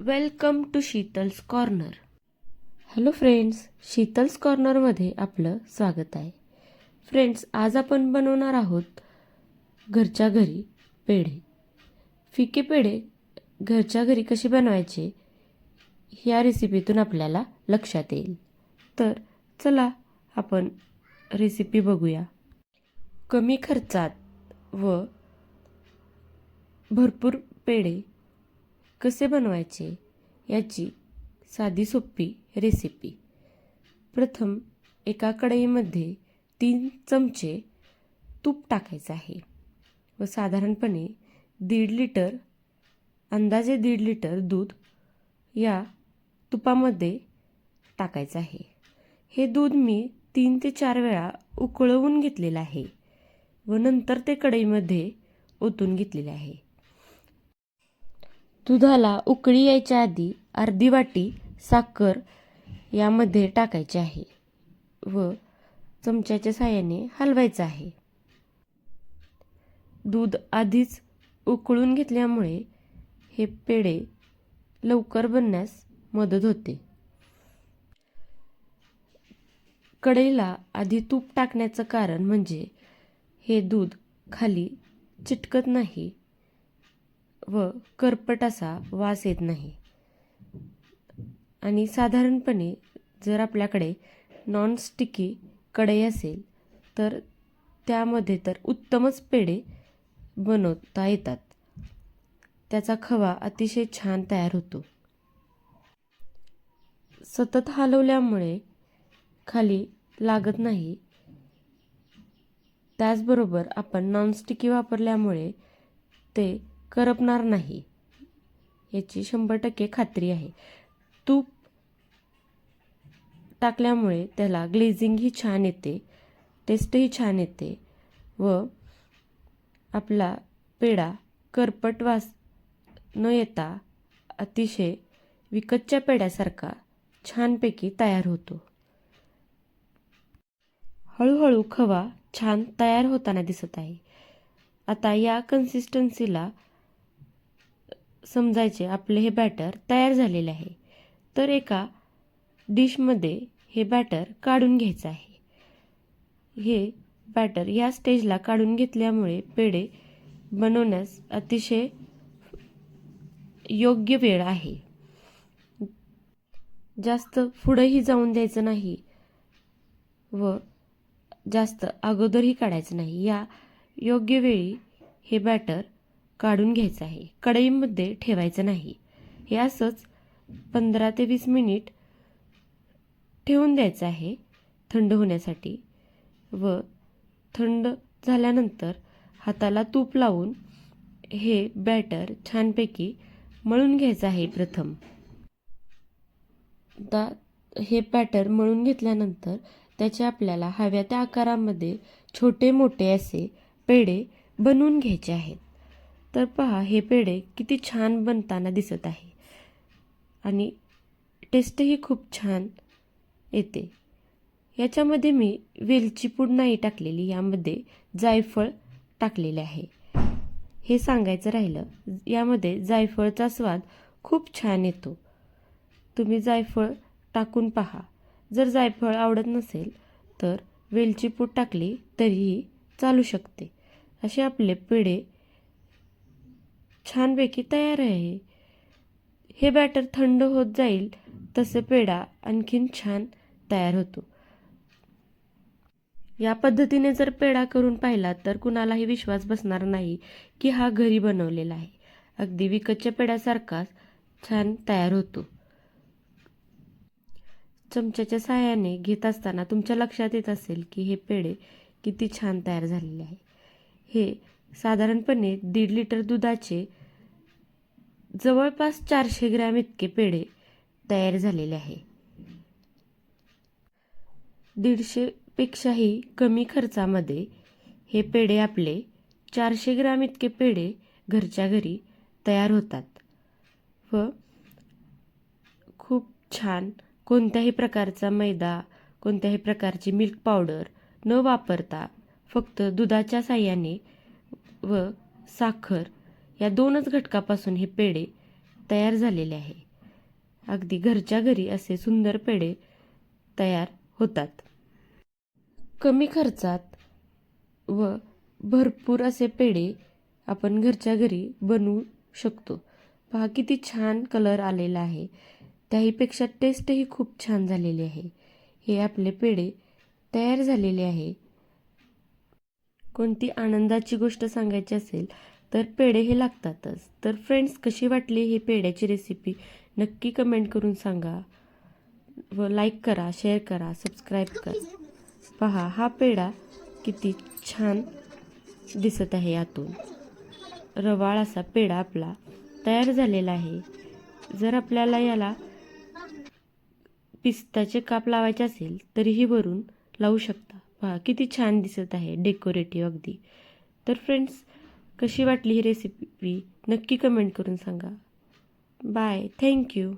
Welcome to Sheetal's corner hello friends Sheetal's कॉर्नरमध्ये आपलं स्वागत आहे. फ्रेंड्स आज आपण बनवणार आहोत घरच्या घरी पेढे. फिके पेढे घरच्या घरी कसे बनवायचे ह्या रेसिपीतून आपल्याला लक्षात येईल. तर चला आपण रेसिपी बघूया. कमी खर्चात व भरपूर पेढे कसे बनवायचे याची साधी सोपी रेसिपी प्रथम एका कढईमध्ये तीन चमचे तूप टाकायचं आहे व साधारणपणे दीड लिटर अंदाजे दीड लिटर दूध या तुपामध्ये टाकायचं आहे. हे दूध मी तीन ते चार वेळा उकळवून घेतलेलं आहे व नंतर ते कढईमध्ये ओतून घेतलेले आहे. दुधाला उकळी यायच्या आधी अर्धी वाटी साखर यामध्ये टाकायची आहे व चमच्याच्या साहाय्याने हलवायचं आहे. दूध आधीच उकळून घेतल्यामुळे हे पेढे लवकर बनण्यास मदत होते. कढईला आधी तूप टाकण्याचं कारण म्हणजे हे दूध खाली चिटकत नाही व करपट असा वास येत नाही. आणि साधारणपणे जर आपल्याकडे नॉनस्टिकी कढई असेल तर त्यामध्ये तर उत्तमच पेढे बनवता येतात. त्याचा खवा अतिशय छान तयार होतो. सतत हलवल्यामुळे खाली लागत नाही. त्याचबरोबर आपण नॉनस्टिकी वापरल्यामुळे ते करपणार नाही. याची शंभर टक्के खात्री आहे. तूप टाकल्यामुळे त्याला ग्लेझिंगही छान येते टेस्टही छान येते व आपला पेढा करपट वास न येता अतिशय विकतच्या पेढ्यासारखा छानपैकी तयार होतो. हळूहळू खवा छान तयार होताना दिसत आहे. आता या कन्सिस्टन्सीला समजायचे आपले हे बॅटर तयार झालेले आहे. तर एका डिशमध्ये हे बॅटर काढून घ्यायचं आहे. हे बॅटर या स्टेजला काढून घेतल्यामुळे पेढे बनवण्यास अतिशय योग्य वेळ आहे. जास्त पुढंही जाऊन द्यायचं नाही व जास्त अगोदरही काढायचं नाही. या योग्य वेळी हे बॅटर काढून घ्यायचं आहे. कढईमध्ये ठेवायचं नाही. हे असंच पंधरा ते वीस मिनिट ठेवून द्यायचं आहे थंड होण्यासाठी. व थंड झाल्यानंतर हाताला तूप लावून हे बॅटर छानपैकी मळून घ्यायचं आहे प्रथम. आता हे बॅटर मळून घेतल्यानंतर त्याचे आपल्याला हव्या त्या आकारामध्ये छोटे मोठे असे पेढे बनवून घ्यायचे आहेत. तर पहा हे पेढे किती छान बनताना दिसत आहे. आणि टेस्टही खूप छान येते. याच्यामध्ये मी वेलची पूड नाही टाकलेली यामध्ये जायफळ टाकलेले आहे. हे सांगायचं राहिलं यामध्ये जायफळचा स्वाद खूप छान येतो. तुम्ही जायफळ टाकून पहा. जर जायफळ आवडत नसेल तर वेलची पूड टाकली तरीही चालू शकते. असे आपले पेढे छानपैकी तयार आहे. हे बॅटर थंड होत जाईल तसे पेढा आणखीन छान तयार होतो. या पद्धतीने जर पेढा करून पाहिला तर कुणालाही विश्वास बसणार नाही की हा घरी बनवलेला आहे. अगदी विकतच्या पेढ्यासारखाच छान तयार होतो. चमच्याच्या सहाय्याने घेत असताना तुमच्या लक्षात येत असेल की हे पेढे किती छान तयार झालेले आहे. हे साधारणपणे दीड लिटर दुधाचे जवळपास चारशे ग्रॅम इतके पेढे तयार झालेले आहे. दीडशेपेक्षाही कमी खर्चामध्ये हे पेढे आपले चारशे ग्रॅम इतके पेढे घरच्या घरी तयार होतात व खूप छान कोणत्याही प्रकारचा मैदा कोणत्याही प्रकारची मिल्क पावडर न वापरता फक्त दुधाच्या साह्याने व साखर या दोनच घटकापासून हे पेढे तयार झालेले आहे. अगदी घरच्या घरी असे सुंदर पेढे तयार होतात. कमी खर्चात व भरपूर असे पेढे आपण घरच्या घरी बनवू शकतो. पहा किती छान कलर आलेला आहे. त्याहीपेक्षा टेस्टही खूप छान झालेली आहे. हे आपले पेढे तयार झालेले आहे. कोणती आनंदाची गोष्ट सांगायची असेल तर पेढे हे लागतातच. तर फ्रेंड्स कशी वाटली ही पेढ्याची रेसिपी नक्की कमेंट करून सांगा. व लाईक करा शेअर करा सबस्क्राईब करा. पहा हा पेढा किती छान दिसत आहे यातून. रवाळ असा पेढा आपला तयार झालेला आहे. जर आपल्याला याला पिस्ताचे काप लावायचे असेल तरीही वरून लावू शकता. पहा किती छान दिसत आहे डेकोरेटिव्ह अगदी. तर फ्रेंड्स कशी वाटली ही रेसिपी नक्की कमेंट करून सांगा. Bye thank you